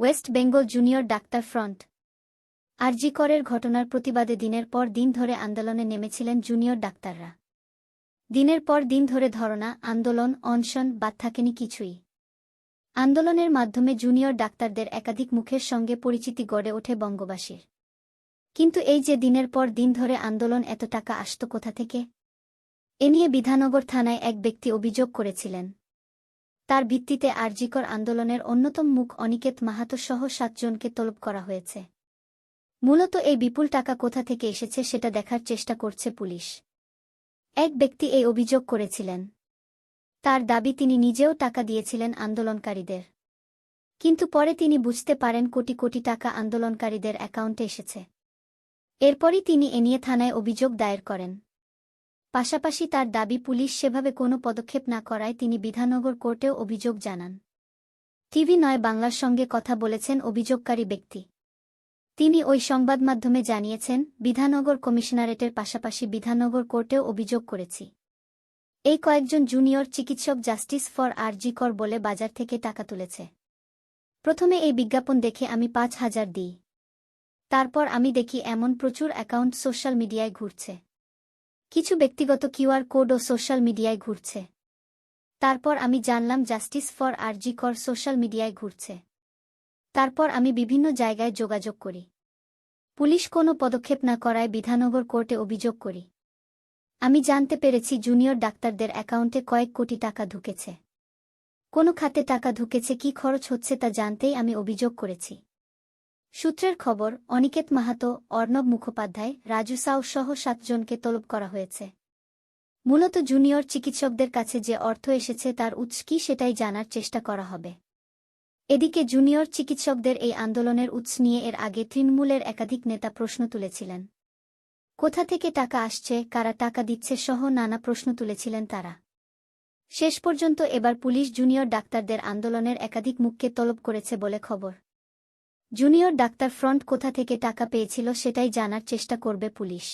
West Bengal junior doctor front. R G করের ঘটনার প্রতিবাদে দিনের পর দিন ধরে আন্দোলনে নেমেছিলেন জুনিয়র ডাক্তাররা। দিনের পর দিন ধরে ধরনা আন্দোলন, অনশন বাদ থাকেনি কিছুই। আন্দোলনের মাধ্যমে জুনিয়র ডাক্তারদের একাধিক মুখের সঙ্গে পরিচিতি গড়ে ওঠে বঙ্গবাসীর। কিন্তু এই যে দিনের পর দিন ধরে আন্দোলন এত টাকা আসত কোথা থেকে? এ নিয়ে বিধানগর থানায় এক ব্যক্তি অভিযোগ করেছিলেন। তার ভিত্তিতে আরজিকর আন্দোলনের অন্যতম মুখ অনিকেত মাহাতো সহ সাতজনকে তলব করা হয়েছে। মূলত এই বিপুল টাকা কোথা থেকে এসেছে সেটা দেখার চেষ্টা করছে পুলিশ। এক ব্যক্তি এই অভিযোগ করেছিলেন। তার দাবি তিনি নিজেও টাকা দিয়েছিলেন আন্দোলনকারীদের। কিন্তু পরে তিনি বুঝতে পারেন কোটি কোটি টাকা আন্দোলনকারীদের অ্যাকাউন্টে এসেছে। এরপরই তিনি এ নিয়ে থানায় অভিযোগ দায়ের করেন। পাশাপাশি তার দাবি পুলিশ সেভাবে কোনো পদক্ষেপ না করায় তিনি বিধাননগর কোর্টেও অভিযোগ জানান। টিভি নয় বাংলার সঙ্গে কথা বলেছেন অভিযোগকারী ব্যক্তি। তিনি ওই সংবাদ মাধ্যমে জানিয়েছেন, বিধাননগর কমিশনারেটের পাশাপাশি বিধাননগর কোর্টেও অভিযোগ করেছি। এই কয়েকজন জুনিয়র চিকিৎসক জাস্টিস ফর আরজি কর বলে বাজার থেকে টাকা তুলেছে। প্রথমে এই বিজ্ঞাপন দেখে আমি পাঁচ হাজার দিই। তারপর আমি দেখি এমন প্রচুর অ্যাকাউন্ট সোশ্যাল মিডিয়ায় ঘুরছে। কিছু ব্যক্তিগত কিউআর কোডও সোশ্যাল মিডিয়ায় ঘুরছে। তারপর আমি জানলাম জাস্টিস ফর আরজি কর সোশ্যাল মিডিয়ায় ঘুরছে। তারপর আমি বিভিন্ন জায়গায় যোগাযোগ করি। পুলিশ কোনো পদক্ষেপ না করায় বিধাননগর কোর্টে অভিযোগ করি। আমি জানতে পেরেছি জুনিয়র ডাক্তারদের অ্যাকাউন্টে কয়েক কোটি টাকা ঢুকেছে। কোনো খাতে টাকা ঢুকেছে, কি খরচ হচ্ছে তা জানতেই আমি অভিযোগ করেছি। সূত্রের খবর, অনিকেত মাহাতো, অর্ণব মুখোপাধ্যায়, রাজু সাউ সহ সাতজনকে তলব করা হয়েছে। মূলত জুনিয়র চিকিৎসকদের কাছে যে অর্থ এসেছে তার উৎস কি সেটাই জানার চেষ্টা করা হবে। এদিকে জুনিয়র চিকিৎসকদের এই আন্দোলনের উৎস নিয়ে এর আগে তৃণমূলের একাধিক নেতা প্রশ্ন তুলেছিলেন। কোথা থেকে টাকা আসছে, কারা টাকা দিচ্ছে সহ নানা প্রশ্ন তুলেছিলেন তারা। শেষ পর্যন্ত এবার পুলিশ জুনিয়র ডাক্তারদের আন্দোলনের একাধিক মুখকে তলব করেছে বলে খবর। জুনিয়র ডাক্তার ফ্রন্ট কোথা থেকে টাকা পেয়েছিল সেটাই জানার চেষ্টা করবে পুলিশ।